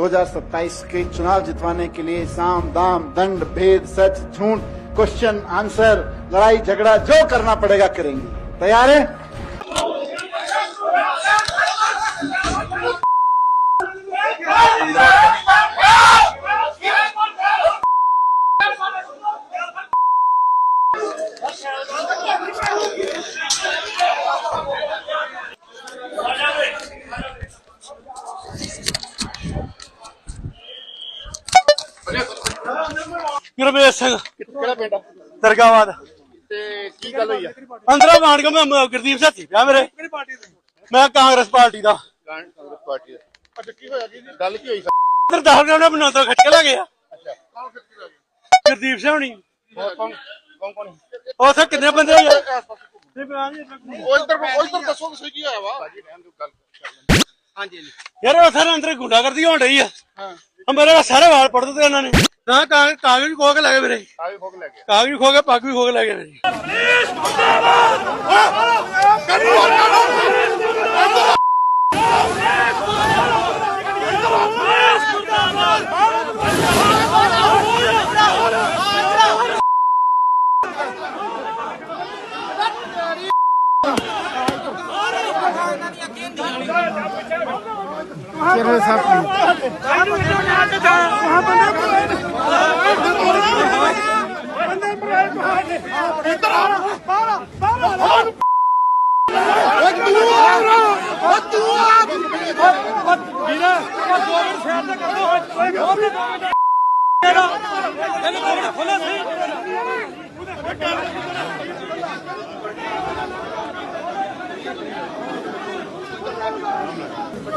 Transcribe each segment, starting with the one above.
2027 के चुनाव जितवाने के लिए साम दाम दंड भेद सच झूठ क्वेश्चन आंसर लड़ाई झगड़ा जो करना पड़ेगा करेंगे तैयार है ਗੁਰਮੇਸ਼ ਸਿੰਘ ਕਿਹੜਾ ਪਿੰਡ ਆ? ਦਰਗਾਬਾਦ। ਤੇ ਕੀ ਗੱਲ ਹੋਈ ਆ? ਅੰਦਰੋਂ ਮਾਰ ਕੇ ਮੈਂ ਗੁਰਦੀਪ ਸਾਥੀ ਪਿਆ ਮੇਰੇ। ਮੈਂ ਕਾਂਗਰਸ ਪਾਰਟੀ ਦਾ। ਕਾਂਗਰਸ ਪਾਰਟੀ ਦਾ। ਅੱਛਾ ਕੀ ਹੋਇਆ ਕੀ? ਗੱਲ ਕੀ ਹੋਈ? ਅੰਦਰ ਦਾਖਲ ਕਰਨਾ ਮੈਨੂੰ ਅੰਦਰ ਖੱਟ ਕੇ ਲੈ ਗਿਆ ਅੱਛਾ। ਕੌਣ ਫਿਰ ਕੀ ਹੋਇਆ ਗੁਰਦੀਪ ਸਿੰਘ ਹੋਰ ਕੌਣ? ਕੌਣ ਕੌਣ? ਉੱਥੇ ਕਿੰਨੇ ਬੰਦੇ ਆ? ਯਾਰ ਤੇ ਬਿਆਨ ਹੀ ਉਹ ਇੱਧਰ ਉਹ ਇੱਧਰ ਦੱਸੋ ਤਾਂ ਸਹੀ ਕੀ ਹੋਇਆ ਵਾ? ਭਾਜੀ ਰਹਿਣ ਦਿਓ ਗੱਲ ਹਾਂਜੀ ਯਾਰ ਉੱਥੇ ਅੰਦਰ ਗੁੰਡਾਗਰਦੀ ਹੋਣ ਰਹੀ ਆ। ਹਾਂ। ਮੇਰੇ ਸਾਰੇ ਵਾਲ ਪੜ ਦਿੱਤੇ ਇਹਨਾਂ ਨੇ। ਨਾ ਕਾਗਜ਼ ਕਾਗਜ਼ ਵੀ ਖੋ ਕੇ ਲੈ ਗਏ ਮੇਰੇ ਲੈ ਕਾਗਜ਼ ਵੀ ਖੋ ਗਏ ਪੱਗ ਵੀ ਖੋ ਕੇ ਲੈ ਗਏ ਮੇਰੀ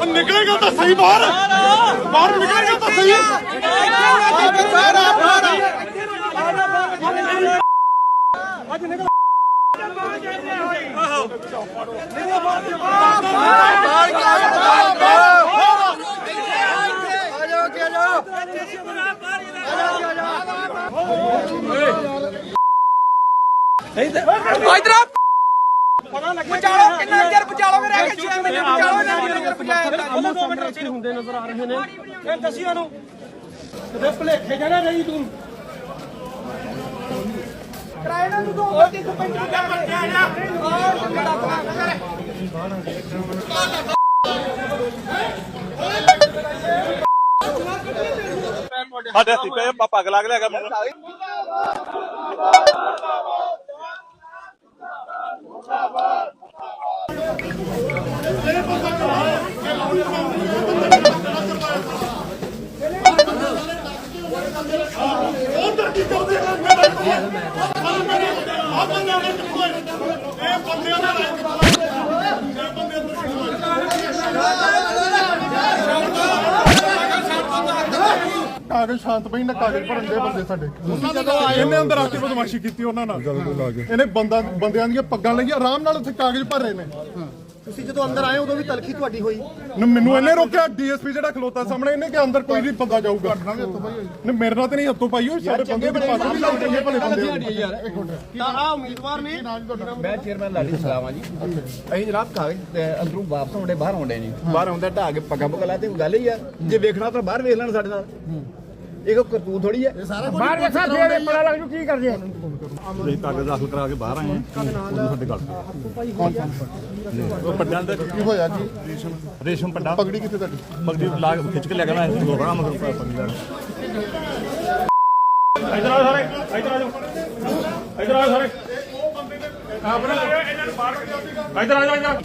ਨਿਕਲੇਗਾ ਤਾਂ ਸਹੀ ਬਾਹਰ ਬਾਹਰ ਨਿਕਲੇਗਾ ਤਾਂ ਸਹੀ ਬਚਾਓ ਕਿੰਨਾ ਚਿਰ ਬਚਾਓਗੇ ਰਹਿ ਗਏ 6 ਮਹੀਨੇ ਬਚਾਓ ਨਾ ਚਿਰ ਬਚਾਇਆ ਉਹਨੂੰ ਹੁੰਦੇ ਨਜ਼ਰ ਆ ਰਹੇ ਨੇ ਇਹ ਦੱਸਿਆ ਨੂੰ ਕਿਤੇ ਭਲੇਖੇ ਜਣਾ ਰਹੀ ਤੂੰ ਕਿਰਾਏ ਨਾਲ ਦੋ ਮਿੰਟ ਇੱਕ ਮਿੰਟ ਬੱਚਾ ਸਾਡੇ ਹੱਥੀ ਪਏ ਪਾ- ਪੱਗ ਲੱਗ ਲਿਆ ਮੈਨੂੰ। ਕਾਗਜ਼ ਸ਼ਾਂਤ ਪਈ ਨਾ ਕਾਗਜ਼ ਭਰਨ ਦੇ ਬੰਦੇ ਸਾਡੇ। ਇਹਨੇ ਅੰਦਰ ਆ ਕੇ ਬਦਮਾਸ਼ੀ ਕੀਤੀ ਉਹਨਾਂ ਨਾਲ। ਇਹਨੇ ਬੰਦਾ ਬੰਦਿਆਂ ਦੀਆਂ ਪੱਗਾਂ ਲਈਆਂ ਆਰਾਮ ਨਾਲ ਉੱਥੇ ਕਾਗਜ਼ ਭਰ ਰਹੇ ਨੇ। ਤੁਸੀਂ ਜਦੋਂ ਅੰਦਰ ਆਏ ਉਦੋਂ ਵੀ ਤਲਖੀ ਤੁਹਾਡੀ ਹੋਈ। ਨ- ਮੈਨੂੰ ਇਹਨੇ ਰੋਕਿਆ ਡੀਐਸਪੀ ਜਿਹੜਾ ਖਲੋਤਾ ਸਾਹਮਣੇ ਇਹਨੇ ਕਿ ਅੰਦਰ ਕੋਈ ਨਹੀਂ ਬੰਦਾ ਜਾਊਗਾ। ਨਹੀਂ ਮੇਰੇ ਨਾਲ ਤੇ ਨਹੀਂ ਹੱਥੋਂ ਪਾਈ ਹੋਈ ਸਾਰੇ ਬੰਦੇ ਵੀ ਲਾਈ ਚੰਗੇ ਭਲੇ ਬੰਦੇ। ਤਾਂ ਆ ਉਮੀਦਵਾਰ ਨੇ। ਮੈਂ ਚੇਅਰਮੈਨ ਲਾਲੀ ਸਲਾਮਾ ਜੀ। ਅਸੀਂ ਜਨਾਬ ਕਾਗਜ਼ ਅੰਦਰੋਂ ਵਾਪਸ ਆਉਂਦੇ ਬਾਹਰ ਆਉਂਦੇ ਜੀ ਬਾਹਰ ਆਉਂਦੇ ਢਾ ਕੇ ਪੱਗਾਂ ਪੁੱਗਾਂ ਲਾ ਤੇ ਗੱਲ ਹੀ ਆ। ਜੇ ਵੇਖਣਾ ਤਾਂ ਬਾਹਰ ਵੇਖ ਲੈਣ ਸਾਡੇ ਨਾਲ। ਇਹ ਕੋ ਕਰਤੂਤ ਥੋੜੀ ਹੈ। ਬਾਹਰ ਵੇਖਾ ਫੇਰ ਪਤਾ ਲੱਗ ਜੂ ਕੀ ਕਰਦੇ ਆ। ਅਸੀਂ ਕਾਗਜ਼ ਦਾਖਲ ਕਰਾ ਕੇ ਬਾਹਰ ਆਏ ਹਾਂ ਉਦੋਂ ਸਾਡੇ ਗੱਲ ਉਹ ਪੱਡਾਂ ਦੇ ਕੀ ਹੋਇਆ ਜੀ? ਰੇਸ਼ਮ ਪੱਡਾ ਪਗੜੀ ਕਿੱਥੇ ਤੁਹਾਡੀ? ਮਗਦੀ ਲਾ ਕੇ ਖਿੱਚ ਕੇ ਲੈ ਗਿਆ ਮੈਂ ਦੋ ਰਾਮ ਮਗਰ ਪੱਗੀ ਦਾ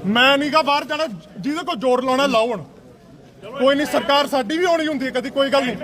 ਮੈਂ ਨਹੀਂਗਾ ਬਾਹਰ ਜਾਣਾ ਜਿਹਦੇ ਕੋਲ ਜੋਰ ਲਾਉਣਾ ਲਾਉਣ ਕੋਈ ਨਹੀਂ ਸਰਕਾਰ ਸਾਡੀ ਵੀ ਆਉਣੀ ਹੁੰਦੀ ਹੈ ਕਦੀ ਕੋਈ ਗੱਲ ਨਹੀਂ